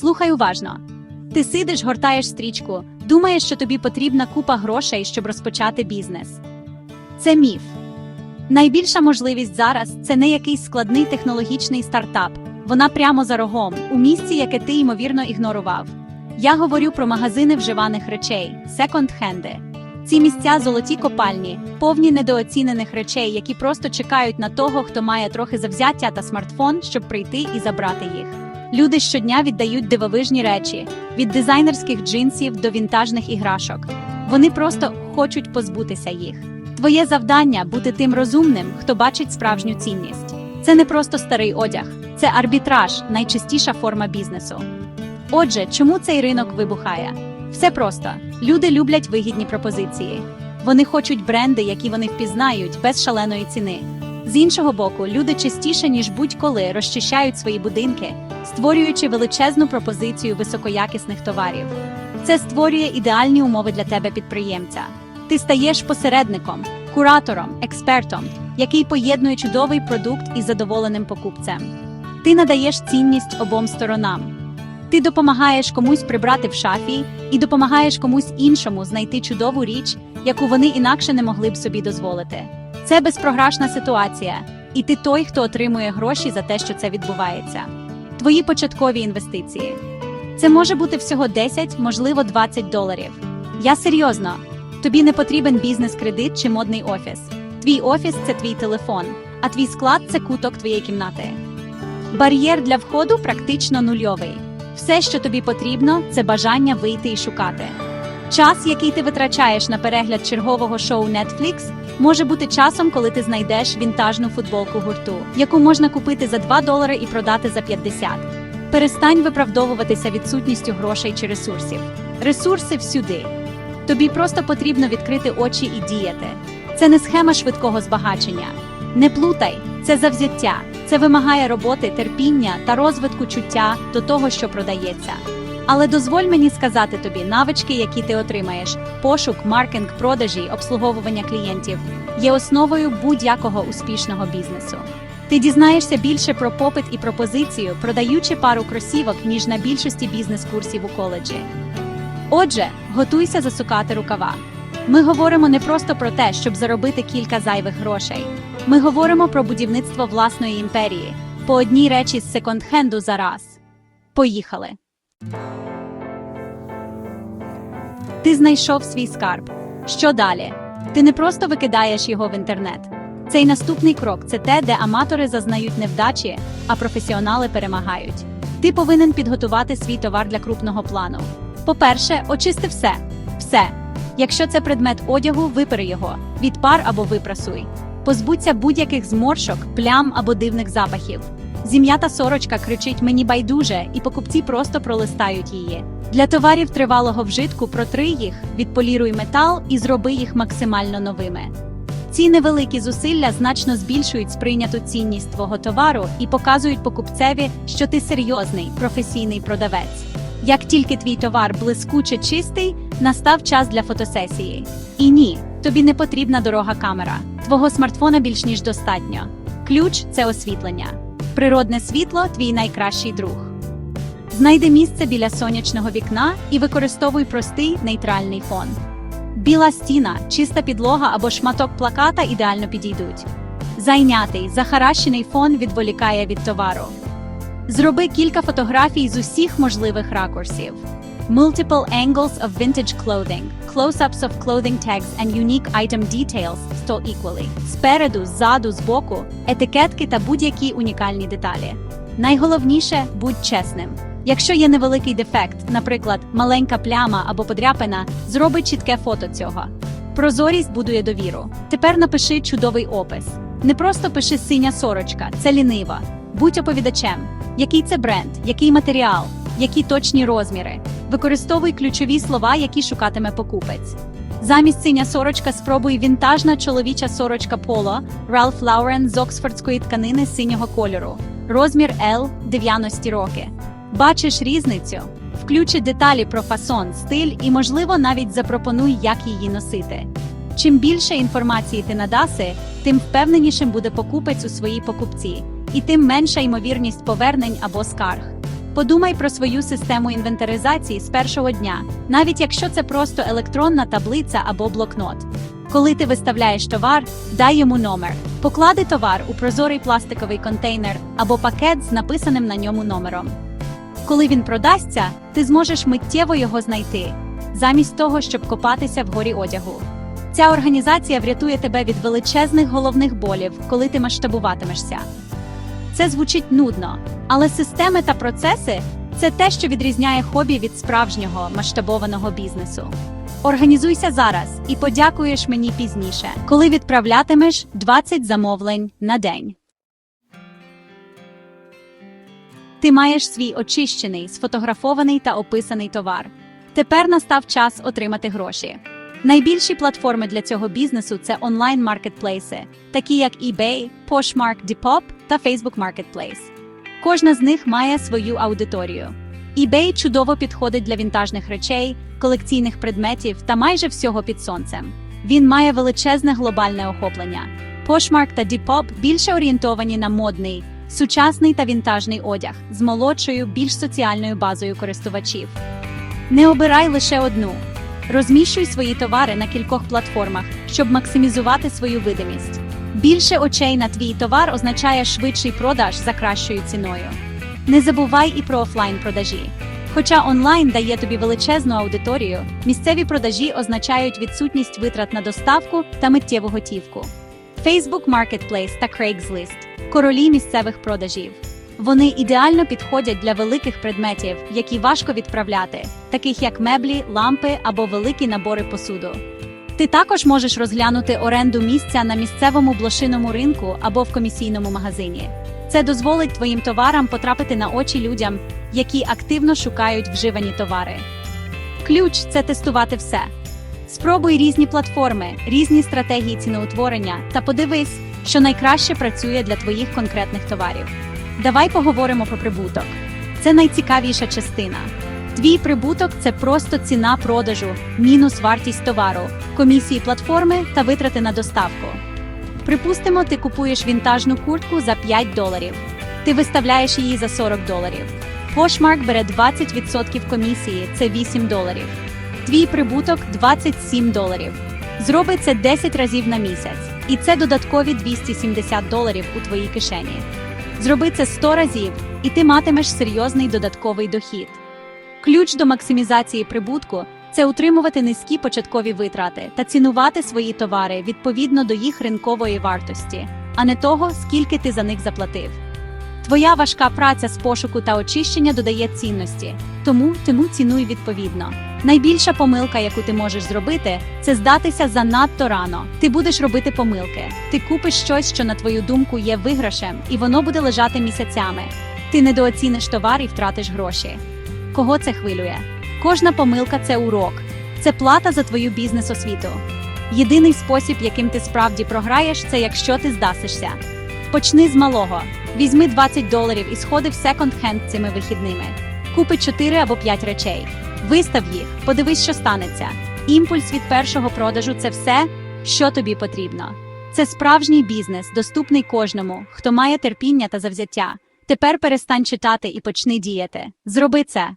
Слухай уважно. Ти сидиш, гортаєш стрічку, думаєш, що тобі потрібна купа грошей, щоб розпочати бізнес. Це міф. Найбільша можливість зараз це не якийсь складний технологічний стартап. Вона прямо за рогом, у місці, яке ти ймовірно ігнорував. Я говорю про магазини вживаних речей, секонд-хенди. Ці місця золоті копальні, повні недооцінених речей, які просто чекають на того, хто має трохи завзяття та смартфон, щоб прийти і забрати їх. Люди щодня віддають дивовижні речі від дизайнерських джинсів до вінтажних іграшок. Вони просто хочуть позбутися їх. Твоє завдання бути тим розумним, хто бачить справжню цінність. Це не просто старий одяг, це арбітраж, найчистіша форма бізнесу. Отже, чому цей ринок вибухає? Все просто люди люблять вигідні пропозиції. Вони хочуть бренди, які вони впізнають без шаленої ціни. З іншого боку, люди частіше ніж будь-коли розчищають свої будинки, створюючи величезну пропозицію високоякісних товарів. Це створює ідеальні умови для тебе підприємця. Ти стаєш посередником, куратором, експертом, який поєднує чудовий продукт із задоволеним покупцем. Ти надаєш цінність обом сторонам. Ти допомагаєш комусь прибрати в шафі і допомагаєш комусь іншому знайти чудову річ, яку вони інакше не могли б собі дозволити. Це безпрограшна ситуація, і ти той, хто отримує гроші за те, що це відбувається. Твої початкові інвестиції. Це може бути всього 10, можливо, 20 доларів. Я серйозно. Тобі не потрібен бізнес-кредит чи модний офіс. Твій офіс це твій телефон, а твій склад це куток твоєї кімнати. Бар'єр для входу практично нульовий. Все, що тобі потрібно, це бажання вийти і шукати. Час, який ти витрачаєш на перегляд чергового шоу Netflix, може бути часом, коли ти знайдеш вінтажну футболку гурту, яку можна купити за 2 долари і продати за 50. Перестань виправдовуватися відсутністю грошей чи ресурсів. Ресурси всюди. Тобі просто потрібно відкрити очі і діяти. Це не схема швидкого збагачення. Не плутай, це завзяття. Це вимагає роботи, терпіння та розвитку чуття до того, що продається. Але дозволь мені сказати тобі навички, які ти отримаєш: пошук, маркетинг, продажі, обслуговування клієнтів є основою будь-якого успішного бізнесу. Ти дізнаєшся більше про попит і пропозицію, продаючи пару кросівок, ніж на більшості бізнес-курсів у коледжі. Отже, готуйся засукати рукава. Ми говоримо не просто про те, щоб заробити кілька зайвих грошей. Ми говоримо про будівництво власної імперії по одній речі з секонд-хенду за раз. Поїхали. Ти знайшов свій скарб. Що далі? Ти не просто викидаєш його в інтернет. Цей наступний крок це те, де аматори зазнають невдачі, а професіонали перемагають. Ти повинен підготувати свій товар для крупного плану. По-перше, очисти все. Все. Якщо це предмет одягу, випери його, відпар або випрасуй. Позбудься будь-яких зморшок, плям або дивних запахів. Зім'ята сорочка кричить мені байдуже, і покупці просто пролистають її. Для товарів тривалого вжитку протри їх, відполіруй метал і зроби їх максимально новими. Ці невеликі зусилля значно збільшують сприйняту цінність твого товару і показують покупцеві, що ти серйозний, професійний продавець. Як тільки твій товар блискуче чистий, настав час для фотосесії. І ні, тобі не потрібна дорога камера. Твого смартфона більш ніж достатньо. Ключ це освітлення. Природне світло твій найкращий друг. Знайди місце біля сонячного вікна і використовуй простий нейтральний фон. Біла стіна, чиста підлога або шматок плаката ідеально підійдуть. Зайнятий, захаращений фон відволікає від товару. Зроби кілька фотографій з усіх можливих ракурсів. Multiple angles of vintage clothing, close-ups of clothing tags and unique item details stole equally. Спереду, ззаду, збоку, етикетки та будь-які унікальні деталі. Найголовніше будь чесним. Якщо є невеликий дефект, наприклад, маленька пляма або подряпина, зроби чітке фото цього. Прозорість будує довіру. Тепер напиши чудовий опис. Не просто пиши синя сорочка, це ліниво. Будь оповідачем. Який це бренд, який матеріал, які точні розміри. Використовуй ключові слова, які шукатиме покупець. Замість синя сорочка спробуй вінтажна чоловіча сорочка Polo Ralph Lauren з оксфордської тканини синього кольору. Розмір L 90 роки. Бачиш різницю? Включи деталі про фасон, стиль і, можливо, навіть запропонуй, як її носити. Чим більше інформації ти надаси, тим впевненішим буде покупець у своїй покупці, і тим менша ймовірність повернень або скарг. Подумай про свою систему інвентаризації з першого дня, навіть якщо це просто електронна таблиця або блокнот. Коли ти виставляєш товар, дай йому номер. Поклади товар у прозорий пластиковий контейнер або пакет з написаним на ньому номером. Коли він продасться, ти зможеш миттєво його знайти, замість того, щоб копатися в горі одягу. Ця організація врятує тебе від величезних головних болів, коли ти масштабуватимешся. Це звучить нудно, але системи та процеси це те, що відрізняє хобі від справжнього масштабованого бізнесу. Організуйся зараз і подякуєш мені пізніше, коли відправлятимеш 20 замовлень на день. Ти маєш свій очищений, сфотографований та описаний товар. Тепер настав час отримати гроші. Найбільші платформи для цього бізнесу це онлайн-маркетплейси, такі як eBay, Poshmark, Depop та Facebook Marketplace. Кожна з них має свою аудиторію. eBay чудово підходить для вінтажних речей, колекційних предметів та майже всього під сонцем. Він має величезне глобальне охоплення. Poshmark та Depop більше орієнтовані на модний, сучасний та вінтажний одяг з молодшою, більш соціальною базою користувачів. Не обирай лише одну. Розміщуй свої товари на кількох платформах, щоб максимізувати свою видимість. Більше очей на твій товар означає швидший продаж за кращою ціною. Не забувай і про офлайн продажі. Хоча онлайн дає тобі величезну аудиторію, місцеві продажі означають відсутність витрат на доставку та миттєву готівку. Facebook Marketplace та Craigslist – королі місцевих продажів. Вони ідеально підходять для великих предметів, які важко відправляти, таких як меблі, лампи або великі набори посуду. Ти також можеш розглянути оренду місця на місцевому блошиному ринку або в комісійному магазині. Це дозволить твоїм товарам потрапити на очі людям, які активно шукають вживані товари. Ключ це тестувати все. Спробуй різні платформи, різні стратегії ціноутворення та подивись, що найкраще працює для твоїх конкретних товарів. Давай поговоримо про прибуток. Це найцікавіша частина. Твій прибуток це просто ціна продажу, мінус вартість товару, комісії платформи та витрати на доставку. Припустимо, ти купуєш вінтажну куртку за 5 доларів. Ти виставляєш її за 40 доларів. Poshmark бере 20% комісії, це 8 доларів. Твій прибуток 27 доларів. Зроби це 10 разів на місяць, і це додаткові 270 доларів у твоїй кишені. Зроби це 100 разів, і ти матимеш серйозний додатковий дохід. Ключ до максимізації прибутку це утримувати низькі початкові витрати та цінувати свої товари відповідно до їх ринкової вартості, а не того, скільки ти за них заплатив. Твоя важка праця з пошуку та очищення додає цінності, тому тому цінуй відповідно. Найбільша помилка, яку ти можеш зробити, це здатися занадто рано. Ти будеш робити помилки. Ти купиш щось, що на твою думку є виграшем, і воно буде лежати місяцями. Ти недооціниш товар і втратиш гроші. Кого це хвилює? Кожна помилка це урок, це плата за твою бізнес-освіту. Єдиний спосіб, яким ти справді програєш, це якщо ти здасишся. Почни з малого. Візьми 20 доларів і сходи в секонд-хенд цими вихідними. Купи 4 або 5 речей. Вистав їх, подивись, що станеться. Імпульс від першого продажу це все, що тобі потрібно. Це справжній бізнес, доступний кожному, хто має терпіння та завзяття. Тепер перестань читати і почни діяти. Зроби це.